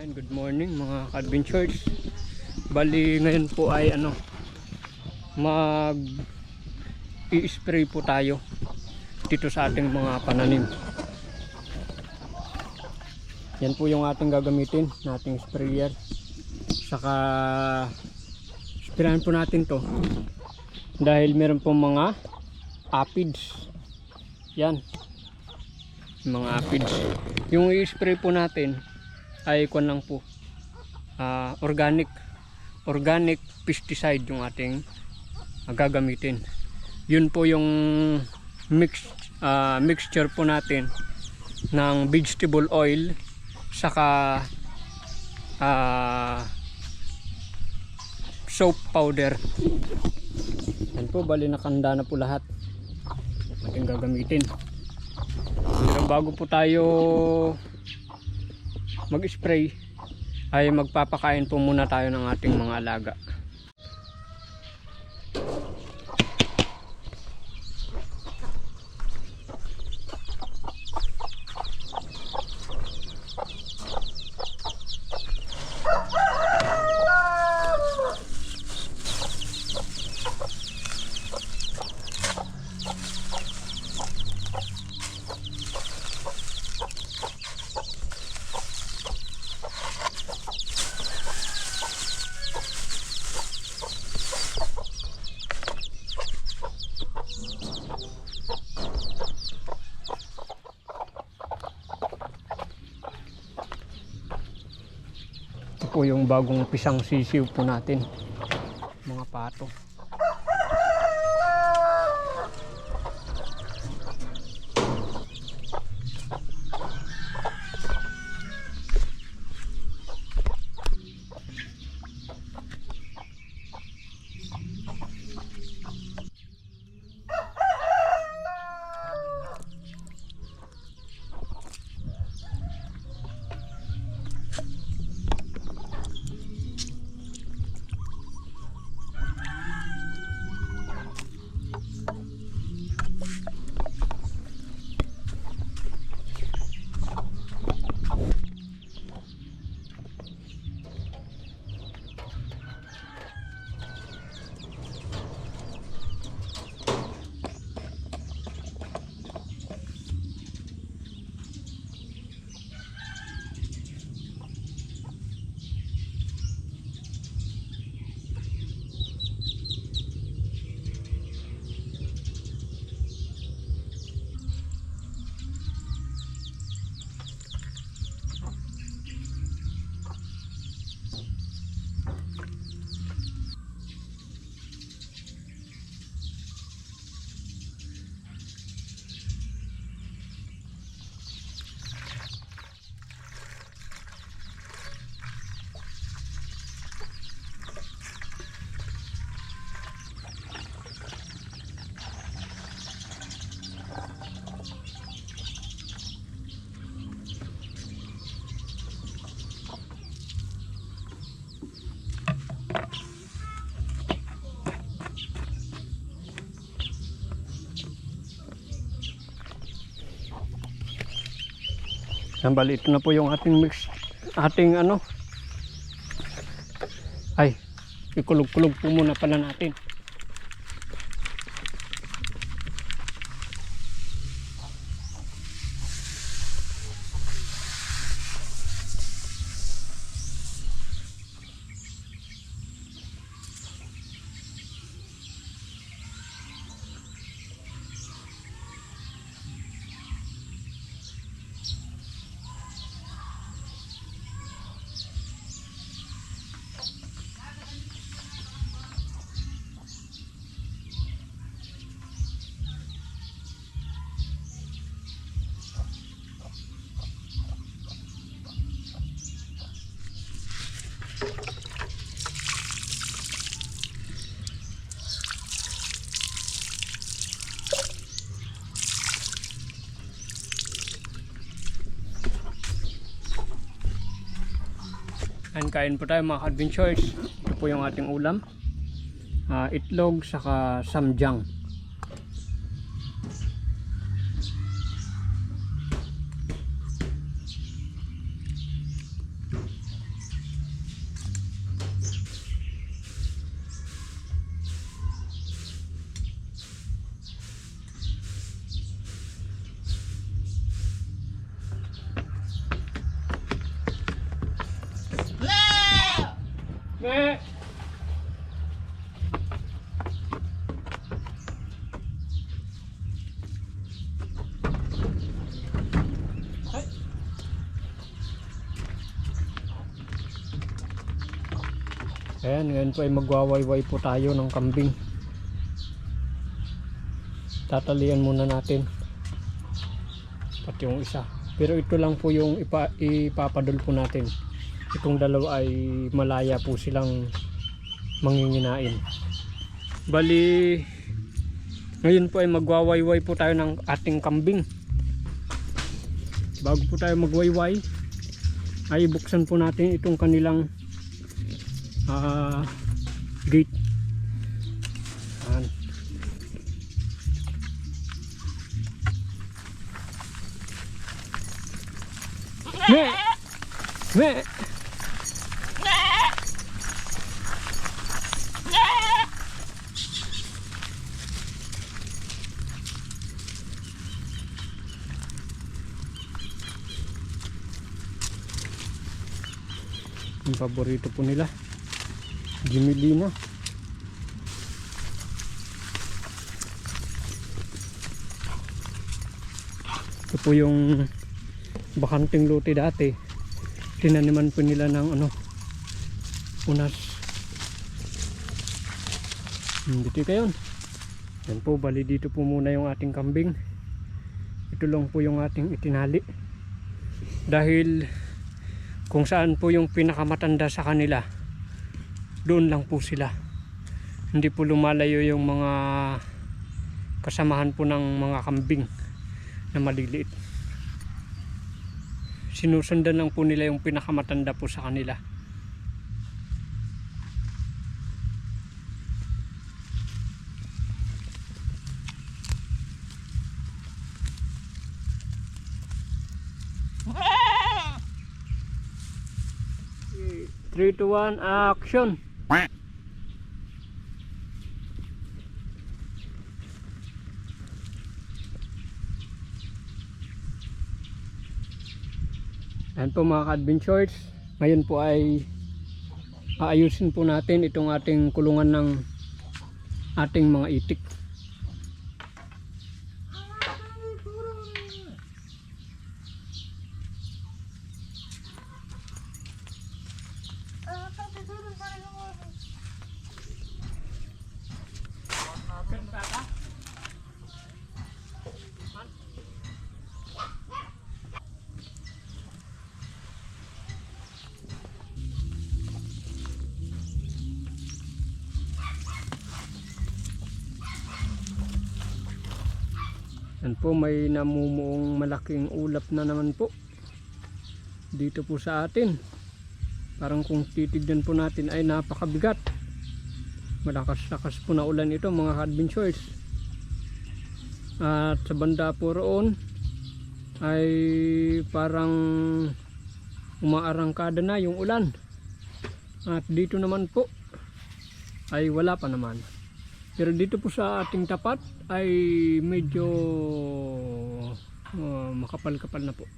And good morning mga adventures. Bali ngayon po ay ano mag i-spray po tayo dito sa ating mga pananim. Yan po yung ating gagamitin, nating sprayer. Saka sprayan po natin to dahil meron po mga aphids. Yan. Mga aphids. Yung i-spray po natin ay kwan lang po ah, organic organic pesticide yung ating ah, gagamitin. Yun po yung mix, ah, mixture po natin ng vegetable oil saka ah, soap powder. Yan po bali nakanda na po lahat. Ating gagamitin. Pero bago po tayo mag-spray ay magpapakain po muna tayo ng ating mga alaga. Ito po yung bagong pisang sisiw po natin. Mga pato. Yan bali, ito na po yung ating mix, ating ano. Ay, ikulog-kulog po muna pala natin. Yan, kain po tayo mga adventures. Ito po yung ating ulam. Ah, itlog saka samjang. Me! Ay. Ayan, ngayon po ay magwawayway po tayo ng kambing. Tatalian muna natin. Pati yung isa. Pero ito lang po yung ipa, ipapadol po natin. Itong dalawa ay malaya po silang manginginain. Bali, ngayon po ay magwawayway po tayo ng ating kambing. Bago po tayo magwayway, ay buksan po natin itong kanilang ah, gate. Ayan. Me! Me! Yung paborito po nila. Jimilina. Ito po yung bakanting lote dati. Tinaniman po nila ng ano unas. Hmm, Dito kayo. Yan po, bali dito po muna yung ating kambing. Ito lang po yung ating itinali. Dahil kung saan po yung pinakamatanda sa kanila doon lang po sila. Hindi po lumalayo yung mga kasamahan po ng mga kambing na maliliit. Sinusundan lang po nila yung pinakamatanda po sa kanila. Three, two, one, action! Ayan po mga ka-adventures. Ngayon po ay aayusin po natin itong ating kulungan ng ating mga itik. Yan po may namumuong malaking ulap na naman po. Dito po sa atin. Parang kung titignan po natin ay napakabigat. Malakas-lakas po na ulan ito mga adventures. At sa banda po roon ay parang umaarangkada na yung ulan. At dito naman po ay wala pa naman. Pero dito po sa ating tapat ay medyo uh, makapal-kapal na po.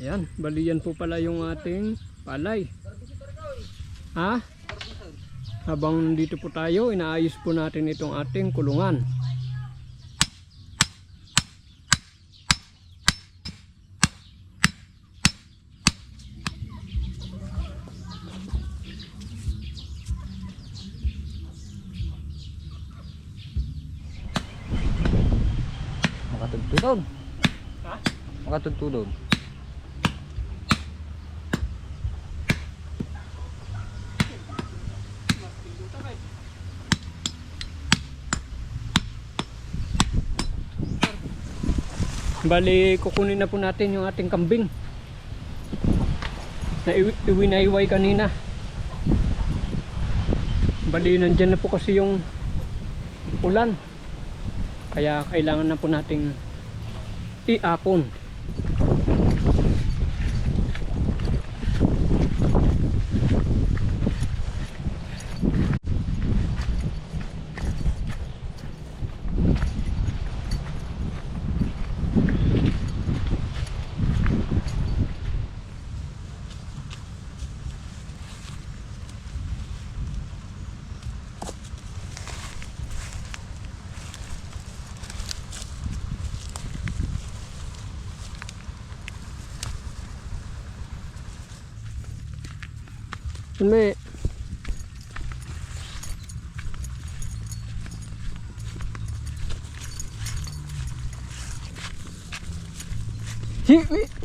Ayan, bali yan po pala yung ating palay. Ha? Habang dito po tayo, inaayos po natin itong ating kulungan. Makatugtulog. Ha? Makatugtulog. Bali, kukunin na po natin yung ating kambing. Na iwi, iwinaiway kanina. Bali, nandyan na po kasi yung ulan. Kaya kailangan na po nating iapon. Hi. Hi, hi.